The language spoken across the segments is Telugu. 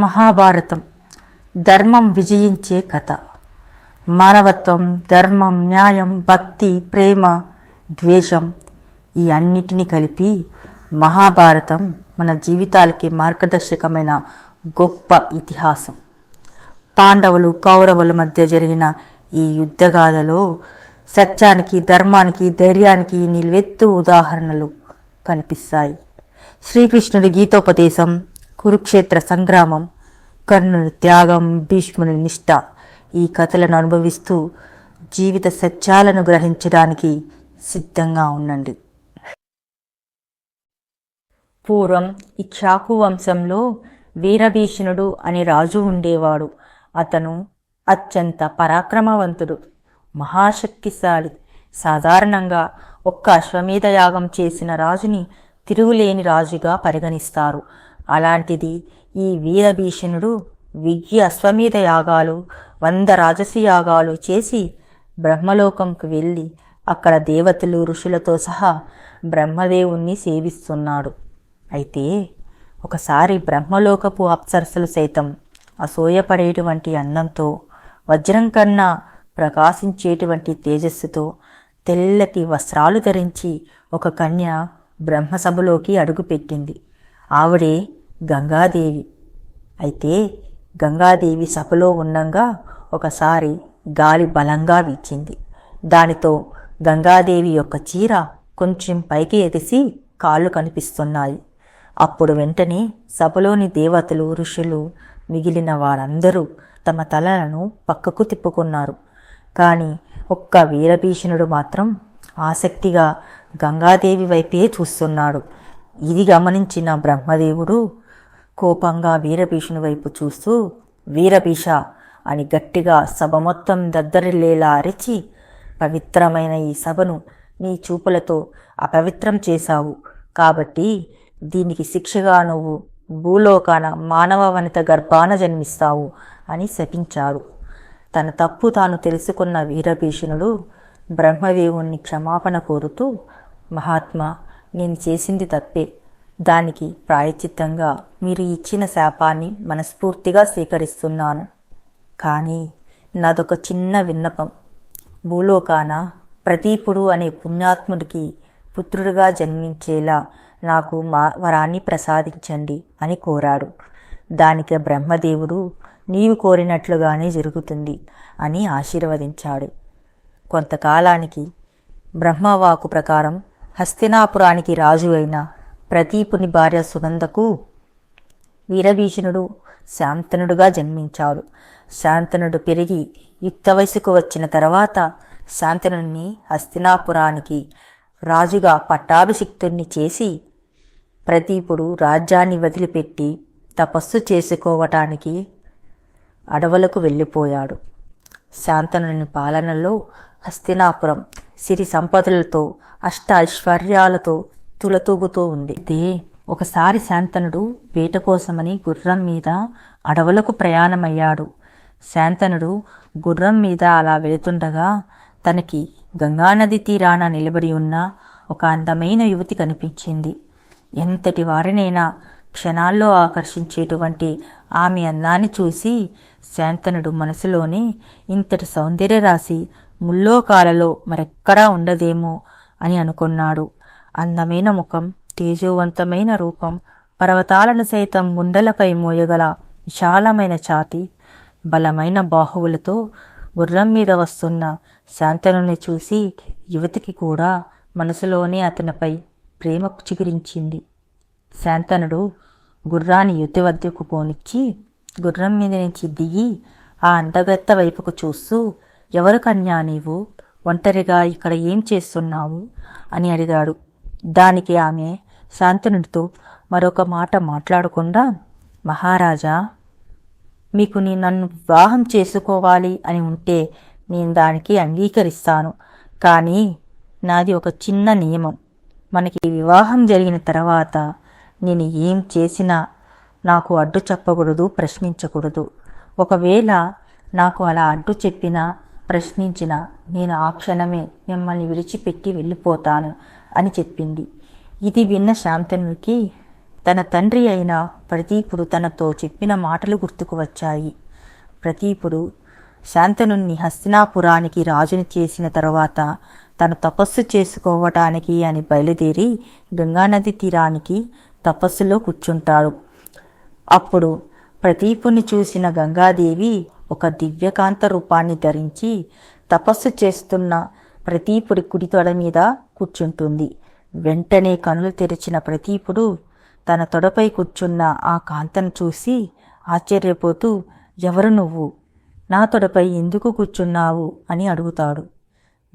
మహాభారతం. ధర్మం విజయించే కథ. మానవత్వం ధర్మం న్యాయం భక్తి ప్రేమ ద్వేషం ఈ అన్నిటినీ కలిపి మహాభారతం మన జీవితాలకి మార్గదర్శకమైన గొప్ప ఇతిహాసం. పాండవులు కౌరవుల మధ్య జరిగిన ఈ యుద్ధగాథలో సత్యానికి ధర్మానికి ధైర్యానికి నిలువెత్తు ఉదాహరణలు కనిపిస్తాయి. శ్రీకృష్ణుడి గీతోపదేశం కురుక్షేత్ర సంగ్రామం కర్ణుని త్యాగం భీష్ముని నిష్ఠ ఈ కథలను అనుభవిస్తూ జీవిత సత్యాలను గ్రహించడానికి సిద్ధంగా ఉండండి. పూర్వం ఇక్షాకు వంశంలో వీరభీషణుడు అనే రాజు ఉండేవాడు. అతను అత్యంత పరాక్రమవంతుడు మహాశక్తిశాలి. సాధారణంగా ఒక్క అశ్వమేధ యాగం చేసిన రాజుని తిరుగులేని రాజుగా పరిగణిస్తారు. అలాంటిది ఈ వీరభీషణుడు వెయ్యి అశ్వమేధ యాగాలు వంద రాజసి యాగాలు చేసి బ్రహ్మలోకంకు వెళ్ళి అక్కడ దేవతలు ఋషులతో సహా బ్రహ్మదేవుణ్ణి సేవిస్తున్నాడు. అయితే ఒకసారి బ్రహ్మలోకపు అప్సరసలు సైతం అసూయపడేటువంటి అందంతో వజ్రం కన్నా ప్రకాశించేటువంటి తేజస్సుతో తెల్లటి వస్త్రాలు ధరించి ఒక కన్య బ్రహ్మసభలోకి అడుగుపెట్టింది. ఆవిడే గంగాదేవి. అయితే గంగాదేవి సభలో ఉండంగా ఒకసారి గాలి బలంగా వీచింది. దానితో గంగాదేవి యొక్క చీర కొంచెం పైకి ఎదిసి కాళ్ళు కనిపిస్తున్నాయి. అప్పుడు వెంటనే సభలోని దేవతలు ఋషులు మిగిలిన వారందరూ తమ తలలను పక్కకు తిప్పుకున్నారు. కానీ ఒక్క వీరభీషణుడు మాత్రం ఆసక్తిగా గంగాదేవి వైపే చూస్తున్నాడు. ఇది గమనించిన బ్రహ్మదేవుడు కోపంగా వీరభీషుని వైపు చూస్తూ వీరభీష అని గట్టిగా సభ మొత్తం దద్దరిల్లేలా అరిచి పవిత్రమైన ఈ సభను నీ చూపులతో అపవిత్రం చేశావు. కాబట్టి దీనికి శిక్షగా నువ్వు భూలోకాన మానవ వనిత గర్భాన జన్మిస్తావు అని శపించారు. తన తప్పు తాను తెలుసుకున్న వీరభీషణుడు బ్రహ్మదేవుణ్ణి క్షమాపణ కోరుతూ మహాత్మా నేను చేసింది తప్పే. దానికి ప్రాయచిత్తంగా మీరు ఇచ్చిన శాపాన్ని మనస్ఫూర్తిగా స్వీకరిస్తున్నాను. కానీ నాదొక చిన్న విన్నపం. భూలోకాన ప్రతీపుడు అనే పుణ్యాత్ముడికి పుత్రుడిగా జన్మించేలా నాకు మా వరాన్ని ప్రసాదించండి అని కోరాడు. దానికి బ్రహ్మదేవుడు నీవు కోరినట్లుగానే జరుగుతుంది అని ఆశీర్వదించాడు. కొంతకాలానికి బ్రహ్మవాకు ప్రకారం హస్తినాపురానికి రాజు అయిన ప్రతీపుని భార్య సునందకు వీరభీషణుడు శాంతనుడుగా జన్మించాడు. శాంతనుడు పెరిగి యుక్త వయసుకు వచ్చిన తర్వాత శాంతనుడిని హస్తినాపురానికి రాజుగా పట్టాభిషిక్తుణ్ణి చేసి ప్రతీపుడు రాజ్యాన్ని వదిలిపెట్టి తపస్సు చేసుకోవటానికి అడవులకు వెళ్ళిపోయాడు. శాంతనుని పాలనలో హస్తినాపురం సిరి సంపదలతో అష్ట ఐశ్వర్యాలతో తులతూగుతూ ఉంది. అయితే ఒకసారి శాంతనుడు వేట కోసమని గుర్రం మీద అడవులకు ప్రయాణమయ్యాడు. శాంతనుడు గుర్రం మీద అలా వెళుతుండగా తనకి గంగానది తీరాన నిలబడి ఉన్న ఒక అందమైన యువతి కనిపించింది. ఎంతటి వారినైనా క్షణాల్లో ఆకర్షించేటువంటి ఆమె అందాన్ని చూసి శాంతనుడు మనసులోనే ఇంతటి సౌందర్య రాశి ముల్లోకాలలో మరెక్కడా ఉండదేమో అని అనుకున్నాడు. అందమైన ముఖం తేజోవంతమైన రూపం పర్వతాలను సైతం ముండలపై మోయగల విశాలమైన ఛాతి బలమైన బాహువులతో గుర్రం మీద వస్తున్న శాంతనుని చూసి యువతికి కూడా మనసులోనే అతనిపై ప్రేమ చిగురించింది. శాంతనుడు గుర్రాన్ని యుతి వద్దకు పోనిచ్చి గుర్రం మీద నుంచి దిగి ఆ అందగత్త వైపుకు చూస్తూ ఎవరు కన్యా నీవు? ఒంటరిగా ఇక్కడ ఏం చేస్తున్నావు? అని అడిగాడు. దానికి ఆమె శాంతనుడితో మరొక మాట మాట్లాడకుండా మహారాజా మీకు నేను నన్ను వివాహం చేసుకోవాలి అని ఉంటే నేను దానికి అంగీకరిస్తాను. కానీ నాది ఒక చిన్న నియమం. మనకి వివాహం జరిగిన తర్వాత నేను ఏం చేసినా నాకు అడ్డు చెప్పకూడదు ప్రశ్నించకూడదు. ఒకవేళ నాకు అలా అడ్డు చెప్పినా ప్రశ్నించినా నేను ఆ క్షణమే మిమ్మల్ని విడిచిపెట్టి వెళ్ళిపోతాను. అని చెప్పింది. ఇది విన్న శాంతనుడికి తన తండ్రి అయిన ప్రతీపుడు తనతో చెప్పిన మాటలు గుర్తుకు వచ్చాయి. ప్రతీపుడు శాంతనుణ్ణి హస్తినాపురానికి రాజుని చేసిన తర్వాత తను తపస్సు చేసుకోవటానికి అని బయలుదేరి గంగానది తీరానికి తపస్సులో కూర్చుంటాడు. అప్పుడు ప్రతీపుని చూసిన గంగాదేవి ఒక దివ్యకాంత రూపాన్ని ధరించి తపస్సు చేస్తున్న ప్రతీపుడి కుడి తొడ మీద కూర్చుంటుంది. వెంటనే కనులు తెరిచిన ప్రతీపుడు తన తొడపై కూర్చున్న ఆ కాంతను చూసి ఆశ్చర్యపోతూ ఎవరు నువ్వు? నా తొడపై ఎందుకు కూర్చున్నావు? అని అడుగుతాడు.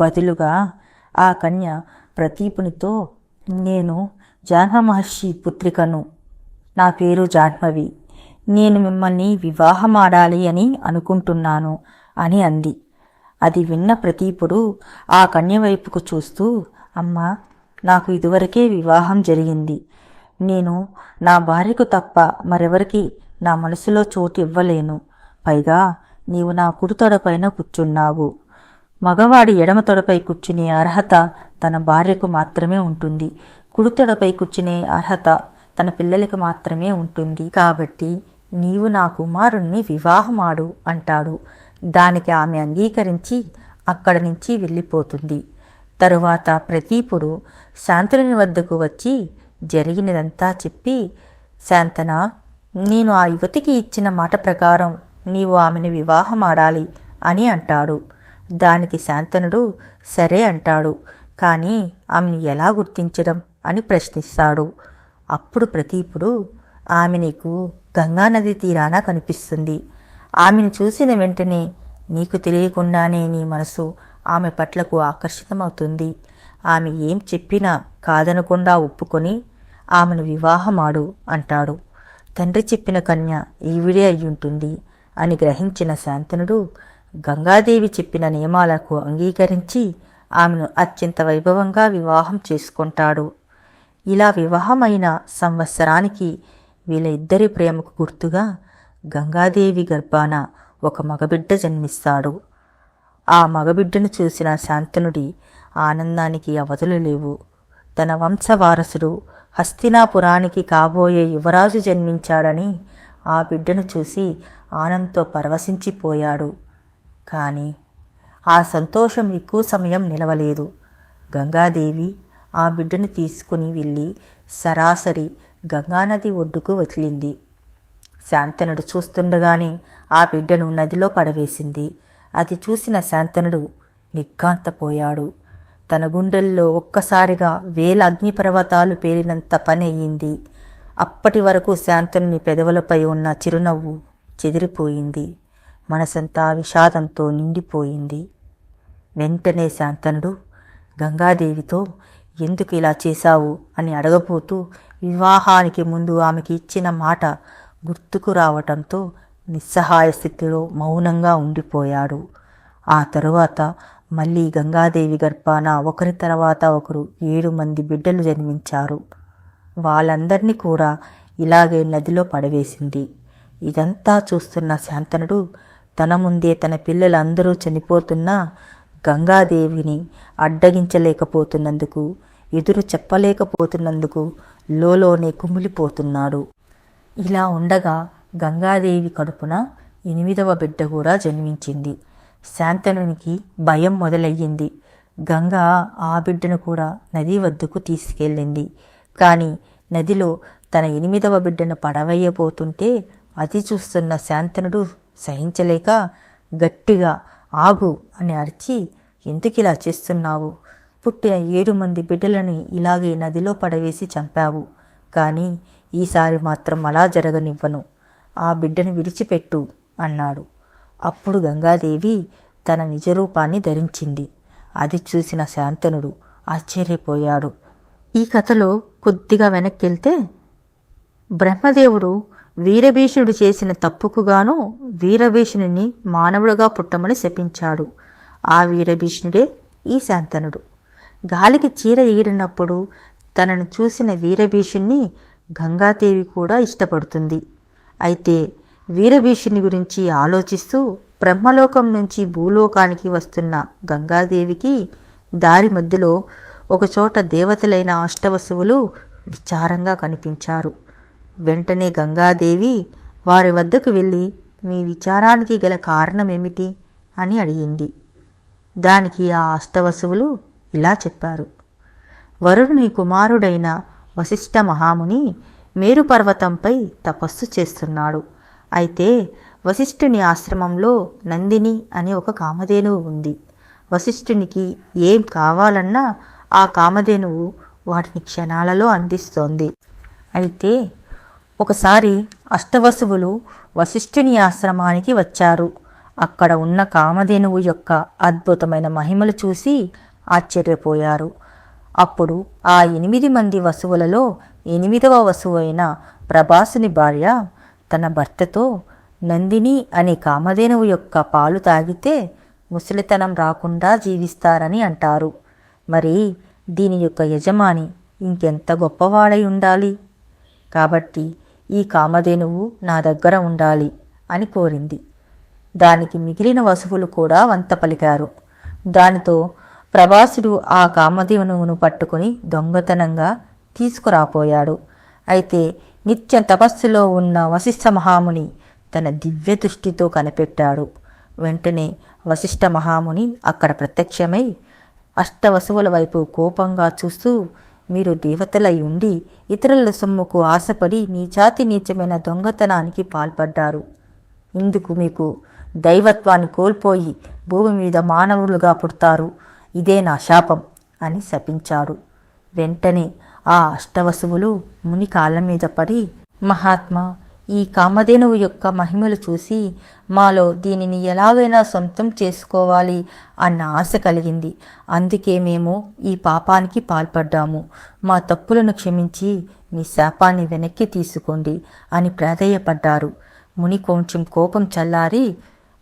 బదులుగా ఆ కన్య ప్రతీపునితో నేను జాహ్న మహర్షి పుత్రికను. నా పేరు జాహ్నవి. నేను మిమ్మల్ని వివాహమాడాలి అని అనుకుంటున్నాను అని అంది. అది విన్న ప్రతీపుడు ఆ కన్య వైపుకు చూస్తూ అమ్మా నాకు ఇదివరకే వివాహం జరిగింది. నేను నా భార్యకు తప్ప మరెవరికి నా మనసులో చోటు ఇవ్వలేను. పైగా నీవు నా కుడితొడపైన కూర్చున్నావు. మగవాడి ఎడమ తొడపై కూర్చునే అర్హత తన భార్యకు మాత్రమే ఉంటుంది. కుడితొడపై కూర్చునే అర్హత తన పిల్లలకు మాత్రమే ఉంటుంది. కాబట్టి నీవు నా కుమారుణ్ణి వివాహమాడు అంటాడు. దానికి ఆమె అంగీకరించి అక్కడి నుంచి వెళ్ళిపోతుంది. తరువాత ప్రతీపుడు శాంతనుని వద్దకు వచ్చి జరిగినదంతా చెప్పి శాంతన నేను ఆ యువతికి ఇచ్చిన మాట ప్రకారం నీవు ఆమెను వివాహం ఆడాలి అని అంటాడు. దానికి శాంతనుడు సరే అంటాడు కానీ ఆమెను ఎలా గుర్తించడం అని ప్రశ్నిస్తాడు. అప్పుడు ప్రతీపుడు ఆమె నీకు గంగానది తీరాన కనిపిస్తుంది. ఆమెను చూసిన వెంటనే నీకు తెలియకుండానే నీ మనసు ఆమె పట్లకు ఆకర్షితమవుతుంది. ఆమె ఏం చెప్పినా కాదనకుండా ఒప్పుకొని ఆమెను వివాహమాడు అంటాడు. తండ్రి చెప్పిన కన్య ఈవిడే అయ్యుంటుంది అని గ్రహించిన శాంతనుడు గంగాదేవి చెప్పిన నియమాలకు అంగీకరించి ఆమెను అత్యంత వైభవంగా వివాహం చేసుకుంటాడు. ఇలా వివాహమైన సంవత్సరానికి వీళ్ళిద్దరి ప్రేమకు గుర్తుగా గంగాదేవి గర్భాన ఒక మగబిడ్డ జన్మిస్తాడు. ఆ మగబిడ్డను చూసిన శాంతనుడి ఆనందానికి అవధులు లేవు. తన వంశవారసుడు హస్తినాపురానికి కాబోయే యువరాజు జన్మించాడని ఆ బిడ్డను చూసి ఆనందంతో పరవశించిపోయాడు. కానీ ఆ సంతోషం ఎక్కువ సమయం నిలవలేదు. గంగాదేవి ఆ బిడ్డను తీసుకుని వెళ్ళి సరాసరి గంగానది ఒడ్డుకు వదిలింది. శాంతనుడు చూస్తుండగానే ఆ బిడ్డను నదిలో పడవేసింది. అది చూసిన శాంతనుడు నిర్ఘాంతపోయాడు తన గుండెల్లో ఒక్కసారిగా వేల అగ్నిపర్వతాలు పేలినంత పని అయ్యింది అప్పటి వరకు శాంతనుని పెదవులపై ఉన్న చిరునవ్వు చెదిరిపోయింది. మనసంతా విషాదంతో నిండిపోయింది. వెంటనే శాంతనుడు గంగాదేవితో ఎందుకు ఇలా చేశావు? అని అడగబోతూ వివాహానికి ముందు ఆమెకి ఇచ్చిన మాట గుర్తుకు రావటంతో నిస్సహాయ స్థితిలో మౌనంగా ఉండిపోయాడు. ఆ తరువాత మళ్ళీ గంగాదేవి గర్భాన ఒకరి తర్వాత ఒకరు ఏడు మంది బిడ్డలు జన్మించారు. వాళ్ళందరినీ కూడా ఇలాగే నదిలో పడవేసింది. ఇదంతా చూస్తున్న శాంతనుడు తన ముందే తన పిల్లలందరూ చనిపోతున్నా గంగాదేవిని అడ్డగించలేకపోతున్నందుకు ఎదురు చెప్పలేకపోతున్నందుకు లోలోనే కుమిలిపోతున్నాడు. ఇలా ఉండగా గంగాదేవి కడుపున ఎనిమిదవ బిడ్డ కూడా జన్మించింది. శాంతనునికి భయం మొదలయ్యింది. గంగ ఆ బిడ్డను కూడా నది వద్దకు తీసుకెళ్ళింది. కానీ నదిలో తన ఎనిమిదవ బిడ్డను పడవేయబోతుంటే అది చూస్తున్న శాంతనుడు సహించలేక గట్టిగా ఆగు అని అరిచి ఎందుకు ఇలా చేస్తున్నావు? పుట్టిన ఏడు మంది బిడ్డలని ఇలాగే నదిలో పడవేసి చంపావు. కానీ ఈసారి మాత్రం అలా జరగనివ్వను. ఆ బిడ్డను విడిచిపెట్టు అన్నాడు. అప్పుడు గంగాదేవి తన నిజరూపాన్ని ధరించింది. అది చూసిన శాంతనుడు ఆశ్చర్యపోయాడు. ఈ కథలో కొద్దిగా వెనక్కెళ్తే బ్రహ్మదేవుడు వీరభీషణుడు చేసిన తప్పుకుగాను వీరభీషణుని మానవుడుగా పుట్టమని శపించాడు. ఆ వీరభీషణుడే ఈ శాంతనుడు. గాలికి చీర ఎగిరినప్పుడు తనను చూసిన వీరభీషుణ్ణి గంగాదేవి కూడా ఇష్టపడుతుంది. అయితే వీరభీషుని గురించి ఆలోచిస్తూ బ్రహ్మలోకం నుంచి భూలోకానికి వస్తున్న గంగాదేవికి దారి మధ్యలో ఒకచోట దేవతలైన అష్టవసువులు విచారంగా కనిపించారు. వెంటనే గంగాదేవి వారి వద్దకు వెళ్ళి మీ విచారానికి గల కారణమేమిటి? అని అడిగింది. దానికి ఆ అష్టవసువులు ఇలా చెప్పారు. వరుణుని కుమారుడైన వశిష్ఠ మహాముని మేరు పర్వతంపై తపస్సు చేస్తున్నాడు. అయితే వశిష్ఠుని ఆశ్రమంలో నందిని అనే ఒక కామధేనువు ఉంది. వశిష్ఠునికి ఏం కావాలన్నా ఆ కామధేనువు వాటిని క్షణాలలో అందిస్తోంది. అయితే ఒకసారి అష్టవసువులు వశిష్ఠుని ఆశ్రమానికి వచ్చారు. అక్కడ ఉన్న కామధేనువు యొక్క అద్భుతమైన మహిమలు చూసి ఆశ్చర్యపోయారు. అప్పుడు ఆ ఎనిమిది మంది వసువులలో ఎనిమిదవ వసువు అయిన ప్రభాసుని భార్య తన భర్తతో నందిని అనే కామధేనువు యొక్క పాలు తాగితే ముసలితనం రాకుండా జీవిస్తారని అంటారు. మరి దీని యొక్క యజమాని ఇంకెంత గొప్పవాడై ఉండాలి? కాబట్టి ఈ కామధేనువు నా దగ్గర ఉండాలి అని కోరింది. దానికి మిగిలిన వసువులు కూడా వంత పలికారు. దానితో ప్రభాసుడు ఆ కామధేనువును పట్టుకుని దొంగతనంగా తీసుకురాపోయాడు. అయితే నిత్యం తపస్సులో ఉన్న వశిష్ఠ మహాముని తన దివ్య దృష్టితో కనిపెట్టాడు. వెంటనే వశిష్ఠ మహాముని అక్కడ ప్రత్యక్షమై అష్టవసువుల వైపు కోపంగా చూస్తూ మీరు దేవతలై ఉండి ఇతరుల సొమ్ముకు ఆశపడి నీచాతి నీచమైన దొంగతనానికి పాల్పడ్డారు. ఇందుకు మీకు దైవత్వాన్ని కోల్పోయి భూమి మీద మానవులుగా పుడతారు. ఇదే నా శాపం అని శపించాడు. వెంటనే ఆ అష్టవసువులు ముని కాళ్ళ మీద పడి మహాత్మా ఈ కామధేనువు యొక్క మహిమలు చూసి మాలో దీనిని ఎలాగైనా సొంతం చేసుకోవాలి అన్న ఆశ కలిగింది. అందుకే మేము ఈ పాపానికి పాల్పడ్డాము. మా తప్పులను క్షమించి మీ శాపాన్ని వెనక్కి తీసుకోండి అని ప్రాధేయపడ్డారు. ముని కొంచెం కోపం చల్లారి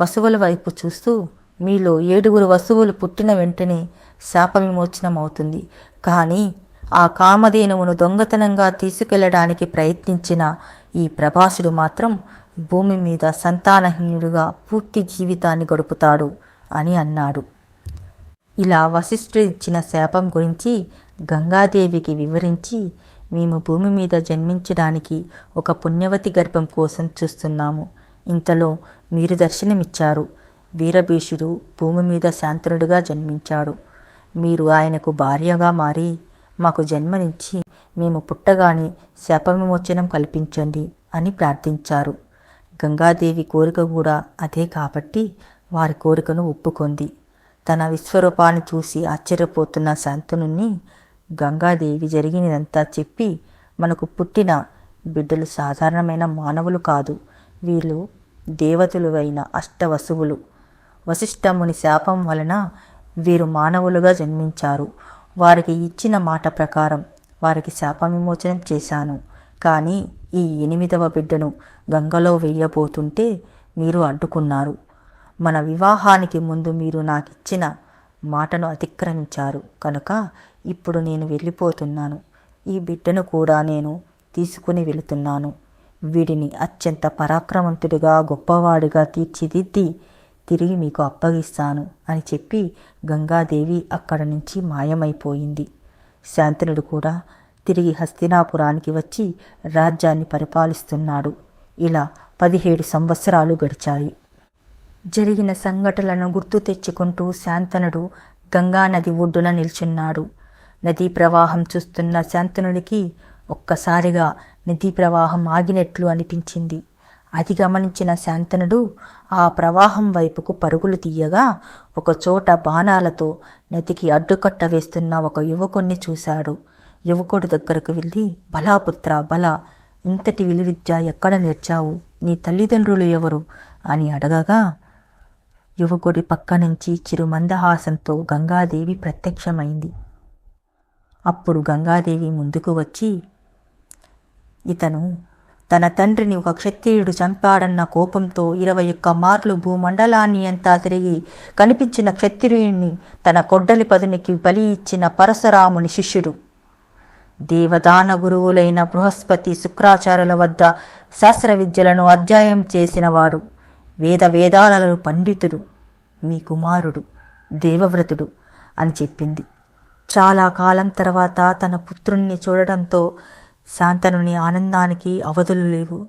వసువుల వైపు చూస్తూ మీలో ఏడుగురు వసువులు పుట్టిన వెంటనే శాప విమోచనం అవుతుంది కానీ ఆ కామధేనువును దొంగతనంగా తీసుకెళ్ళడానికి ప్రయత్నించిన ఈ ప్రభాసుడు మాత్రం భూమి మీద సంతానహీనుడుగా పూర్తి జీవితాన్ని గడుపుతాడు అని అన్నాడు. ఇలా వశిష్ఠుడు ఇచ్చిన శాపం గురించి గంగాదేవికి వివరించి మేము భూమి మీద జన్మించడానికి ఒక పుణ్యవతి గర్భం కోసం చూస్తున్నాము. ఇంతలో మీరు దర్శనమిచ్చారు. వీరభీషుడు భూమి మీద శాంతనుడిగా జన్మించాడు. మీరు ఆయనకు భార్యగా మారి మాకు జన్మనిచ్చి మేము పుట్టగానే శాప విమోచనం కల్పించండి అని ప్రార్థించారు. గంగాదేవి కోరిక కూడా అదే కాబట్టి వారి కోరికను ఒప్పుకుంది. తన విశ్వరూపాన్ని చూసి ఆశ్చర్యపోతున్న శాంతనుని గంగాదేవి జరిగినదంతా చెప్పి మనకు పుట్టిన బిడ్డలు సాధారణమైన మానవులు కాదు. వీళ్ళు దేవతలు అయిన అష్టవసువులు. వశిష్ఠముని శాపం వలన వీరు మానవులుగా జన్మించారు. వారికి ఇచ్చిన మాట ప్రకారం వారికి శాప విమోచనం చేశాను. కానీ ఈ ఎనిమిదవ బిడ్డను గంగలో వేయబోతుంటే మీరు అడ్డుకున్నారు. మన వివాహానికి ముందు మీరు నాకిచ్చిన మాటను అతిక్రమించారు. కనుక ఇప్పుడు నేను వెళ్ళిపోతున్నాను. ఈ బిడ్డను కూడా నేను తీసుకుని వెళుతున్నాను. వీడిని అత్యంత పరాక్రమంతుడిగా గొప్పవాడిగా తీర్చిదిద్ది తిరిగి మీకు అప్పగిస్తాను అని చెప్పి గంగాదేవి అక్కడ నుంచి మాయమైపోయింది. శాంతనుడు కూడా తిరిగి హస్తినాపురానికి వచ్చి రాజ్యాన్ని పరిపాలిస్తున్నాడు. ఇలా పదిహేడు సంవత్సరాలు గడిచాయి. జరిగిన సంఘటనలను గుర్తు తెచ్చుకుంటూ శాంతనుడు గంగా నది ఒడ్డున నిల్చున్నాడు. నదీ ప్రవాహం చూస్తున్న శాంతనుడికి ఒక్కసారిగా నదీ ప్రవాహం ఆగినట్లు అనిపించింది. అది గమనించిన శాంతనుడు ఆ ప్రవాహం వైపుకు పరుగులు తీయగా ఒకచోట బాణాలతో నదికి అడ్డుకట్ట వేస్తున్న ఒక యువకుణ్ణి చూశాడు. యువకుడి దగ్గరకు వెళ్ళి బలాపుత్ర బల. ఇంతటి విలువిద్య ఎక్కడ నేర్చావు? నీ తల్లిదండ్రులు ఎవరు? అని అడగగా యువకుడి పక్క నుంచి చిరు మందహాసంతో గంగాదేవి ప్రత్యక్షమైంది. అప్పుడు గంగాదేవి ముందుకు వచ్చి ఇతను తన తండ్రిని ఒక క్షత్రియుడు చంపాడన్న కోపంతో ఇరవై ఒక్క మార్లు భూమండలాన్ని అంతా తిరిగి కనిపించిన క్షత్రియుణ్ణి తన కొడ్డలి పదునికి బలి ఇచ్చిన పరశురాముని శిష్యుడు. దేవదాన గురువులైన బృహస్పతి శుక్రాచార్యుల వద్ద శాస్త్ర విద్యలను అధ్యాయం చేసినవాడు వేద వేదాలలో పండితుడు మీ కుమారుడు దేవవ్రతుడు అని చెప్పింది. చాలా కాలం తర్వాత తన పుత్రుణ్ణి చూడడంతో శాంతనుని ఆనందానికి అవధులు లేవు.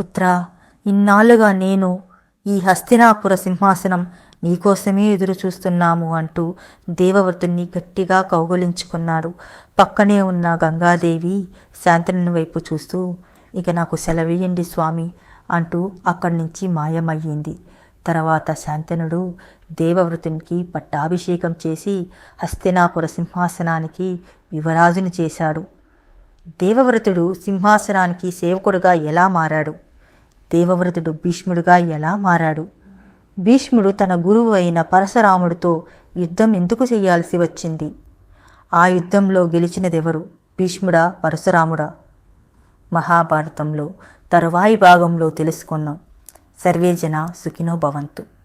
పుత్ర ఇన్నాళ్ళుగా నేను ఈ హస్తినాపుర సింహాసనం నీకోసమే ఎదురు చూస్తున్నాము అంటూ దేవవ్రతుణ్ణి గట్టిగా కౌగులించుకున్నాడు. పక్కనే ఉన్న గంగాదేవి శాంతనుని వైపు చూస్తూ ఇక నాకు సెలవేయండి స్వామి అంటూ అక్కడి నుంచి మాయమయ్యింది. తర్వాత శాంతనుడు దేవవ్రతునికి పట్టాభిషేకం చేసి హస్తినాపుర సింహాసనానికి యువరాజుని చేశాడు. దేవవ్రతుడు సింహాసనానికి సేవకుడుగా ఎలా మారాడు? దేవవ్రతుడు భీష్ముడుగా ఎలా మారాడు? భీష్ముడు తన గురువు అయిన పరశురాముడితో యుద్ధం ఎందుకు చేయాల్సి వచ్చింది? ఆ యుద్ధంలో గెలిచినదెవరు? భీష్ముడా పరశురాముడా? మహాభారతంలో తరువాయి భాగంలో తెలుసుకున్నాం. సర్వేజన సుఖినో భవంతు.